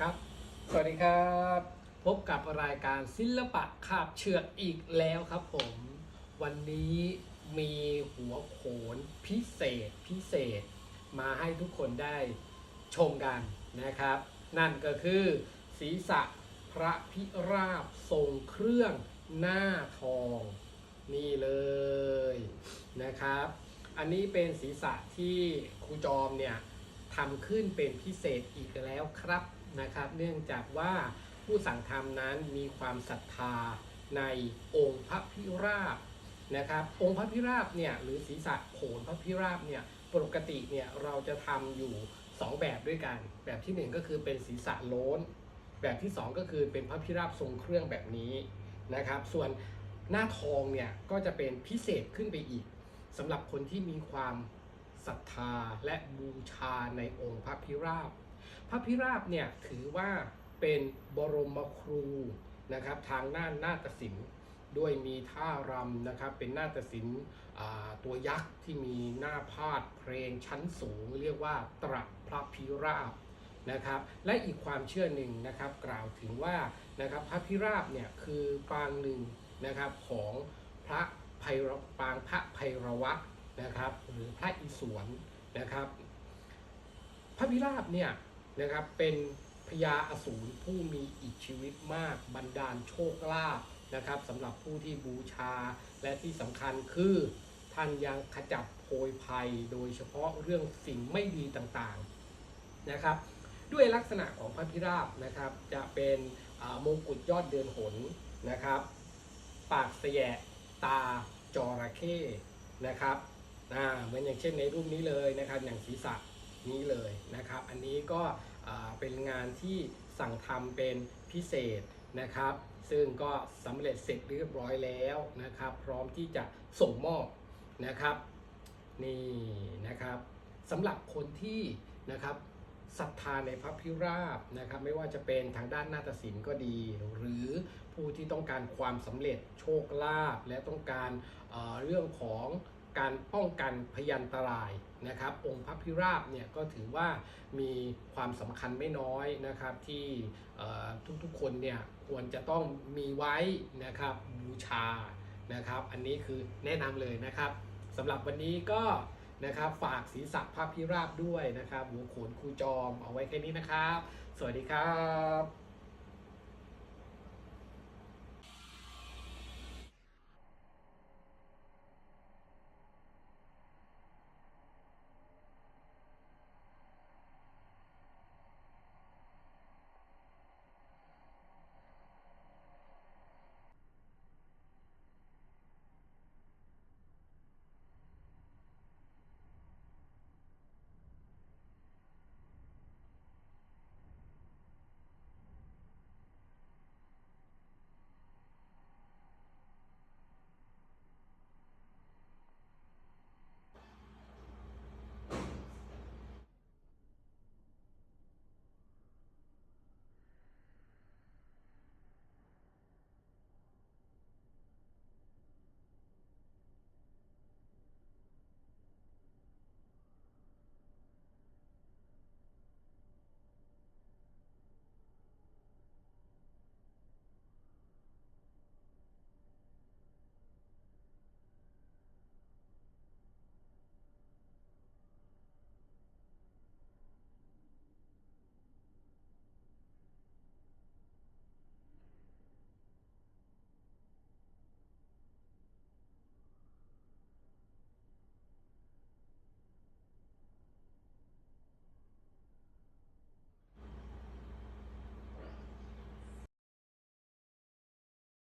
ครับ สวัสดีครับ พบกับรายการศิลปะคาบเชือกอีกแล้วครับผม วันนี้มีหัวโขนพิเศษพิเศษ มาให้ทุกคนได้ชมกันนะครับ นั่นก็คือศีรษะพระพิราบทรงเครื่องหน้าทอง นี่เลยนะครับ อันนี้เป็นศีรษะที่ครูจอมเนี่ยทำขึ้นเป็นพิเศษอีกแล้วครับ นะครับ เนื่องจากว่าผู้สั่งทำนั้นมีความศรัทธาในองค์พระพิราบนะครับองค์พระพิราบเนี่ยหรือศีรษะโขนพระพิราบเนี่ยปกติเนี่ยเราจะทำอยู่ 2 แบบด้วยกัน แบบทีหนึ่1 ก็คือเป็นศีรษะโล้น แบบที่ 2 ก็คือเป็นพระพิราบทรงเครื่องแบบนี้นะครับ ส่วนหน้าทองเนี่ยก็จะเป็นพิเศษขึ้นไปอีกสำหรับคนที่มีความศรัทธาและบูชาในองค์พระพิราบ พระพิราบเนี่ยถือว่าเป็นบรมครูนะครับทางด้านนาฏศิลป์ด้วยมีท่ารำนะครับเป็นนาฏศิลป์ตัวยักษ์ที่มีหน้าพาดเพลงชั้นสูง เรียกว่าตรัพระพิราบนะครับและอีกความเชื่อหนึ่งนะครับกล่าวถึงว่านะครับพระพิราบเนี่ยคือปางหนึ่งนะครับของพระไพรปางพระไพรวะนะครับหรือพระอิศวรนะครับพระพิราบเนี่ย นะครับ เป็นพญาอสูรผู้มีอิทธิฤทธิ์มากบันดาลโชคลาภนะครับสำหรับผู้ที่บูชาและที่สำคัญคือท่านยังขจัดโพยภัยโดยเฉพาะเรื่องสิ่งไม่ดีต่างๆนะครับ ด้วยลักษณะของพระพิราบนะครับ จะเป็นมงกุฎยอดเดือนหนนะครับ ปากเสยะตาจระเข้นะครับอ่าเหมือนอย่างเช่นในรูปนี้เลยนะครับอย่างศีรษะ นี้เลยนะครับ อันนี้ก็เป็นงานที่สั่งทำเป็นพิเศษนะครับ ซึ่งก็สำเร็จเสร็จเรียบร้อยแล้วนะครับ พร้อมที่จะส่งมอบนะครับนี่นะครับสำหรับคนที่นะครับศรัทธาในพระพิราบนะครับ ไม่ว่าจะเป็นทางด้านนาฏศิลป์ก็ดี หรือผู้ที่ต้องการความสำเร็จโชคลาภและต้องการเอ่อเรื่องของ การป้องกันพยันตรายนะครับ องค์พระพิราบเนี่ยก็ถือว่ามีความสำคัญไม่น้อยนะครับที่ทุกๆคนเนี่ยควรจะต้องมีไว้นะครับบูชานะครับ อันนี้คือแนะนำเลยนะครับสำหรับวันนี้ก็นะครับฝากศีรษะพระพิราบด้วยนะครับหัวโขนครูจอมเอาไว้แค่นี้นะครับ สวัสดีครับ